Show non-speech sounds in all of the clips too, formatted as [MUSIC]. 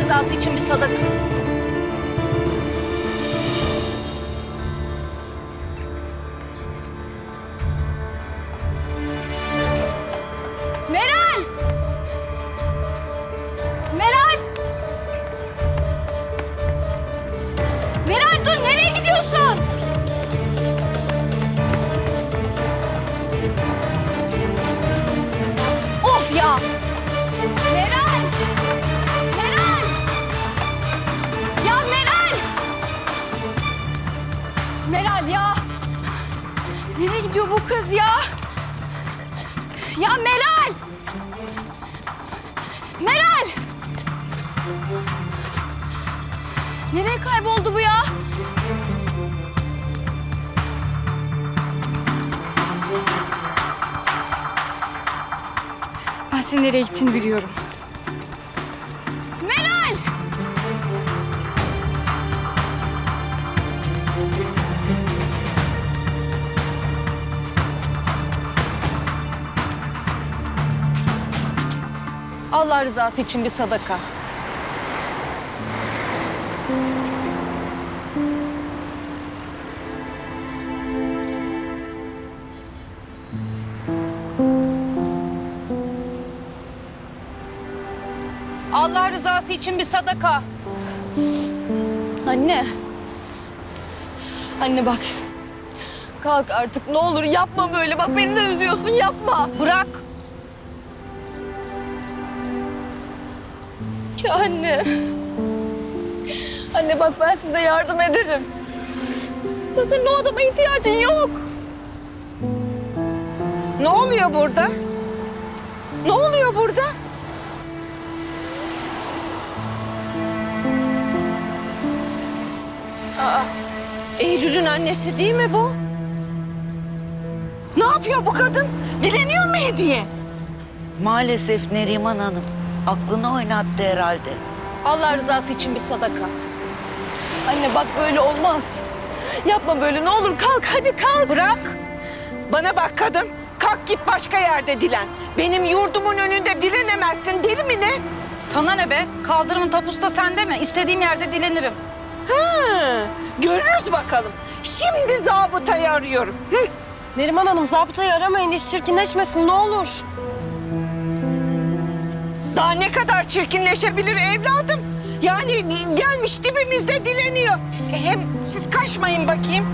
rızası için bir sadaka. Ya! Nereye gidiyor bu kız ya? Ya Meral! Meral! Nereye kayboldu bu ya? Ben senin nereye gittiğini biliyorum. Allah rızası için bir sadaka. Allah rızası için bir sadaka. Anne. Anne bak. Kalk artık ne olur yapma böyle. Bak beni de üzüyorsun yapma. Bırak. Ya anne. Anne bak ben size yardım ederim. Ya senin o adama ihtiyacın yok. Ne oluyor burada? Ne oluyor burada? Aa, Eylül'ün annesi değil mi bu? Ne yapıyor bu kadın? Dileniyor mu hediye? Maalesef Neriman Hanım. Aklını oynattı herhalde. Allah rızası için bir sadaka. Anne bak böyle olmaz. Yapma böyle ne olur kalk hadi kalk. Bırak. Bana bak kadın. Kalk git başka yerde dilen. Benim yurdumun önünde dilenemezsin. Deli mi ne? Sana ne be? Kaldırımın tapusu da sende mi? İstediğim yerde dilenirim. Ha, görürüz bakalım. Şimdi zabıtayı arıyorum. Hı. Neriman Hanım zabıtayı aramayın iş çirkinleşmesin ne olur. Daha ne kadar çirkinleşebilir evladım? Yani gelmiş dibimizde dileniyor. E, Hem siz kaçmayın bakayım.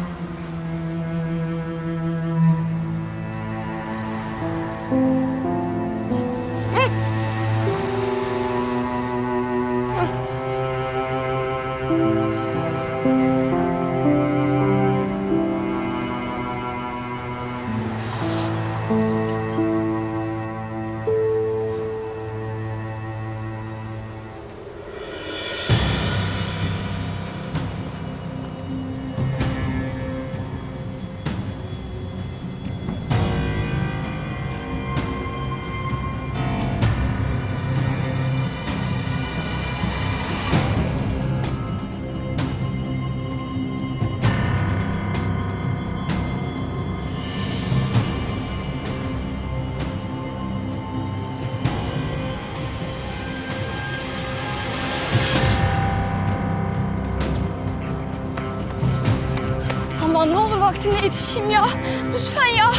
Aman ne olur vaktinde yetişeyim ya. Lütfen ya.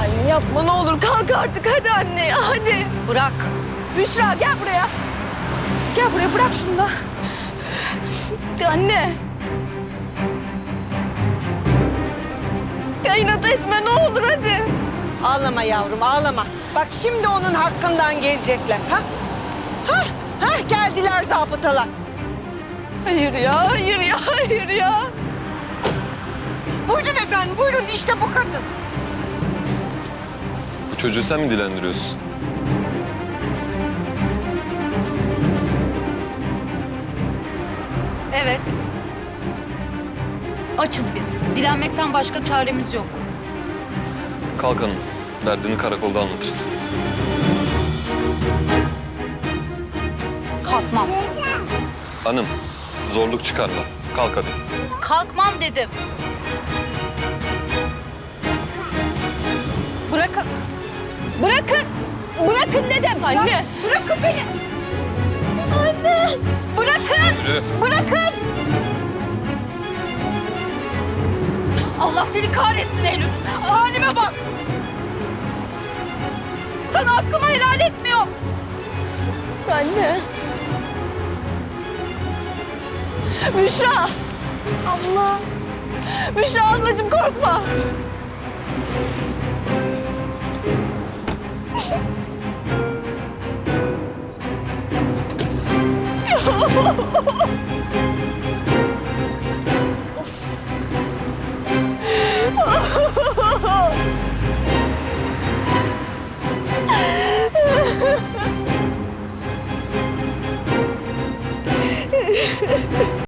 Anne yapma ne olur kalk artık hadi anne hadi. Bırak. Büşra gel buraya. Gel buraya bırak şunu da. Anne. Ya etme ne olur hadi. Ağlama yavrum ağlama. Bak şimdi onun hakkından gelecekler. Ha? Ha? Ha? Geldiler zabıtalar. Hayır ya hayır ya hayır ya. Buyurun efendim buyurun işte bu kadın. Bu çocuğu sen mi dilendiriyorsun? Evet. Açız biz. Dilenmekten başka çaremiz yok. Kalk hanım. Derdini karakolda anlatırsın. Kalkmam. Hanım, zorluk çıkarma. Kalk hadi. Kalkmam dedim. Bırakın. Bırakın. Bırakın dedim. Anne. Bırakın beni. Anne. Bırakın. Yürü. Bırakın. Allah seni kahretsin Eylül. Halime bak. Sana hakkımı helal etmiyorum. Anne. Büşra! Abla! Büşra ablacığım korkma! [LAUGHS]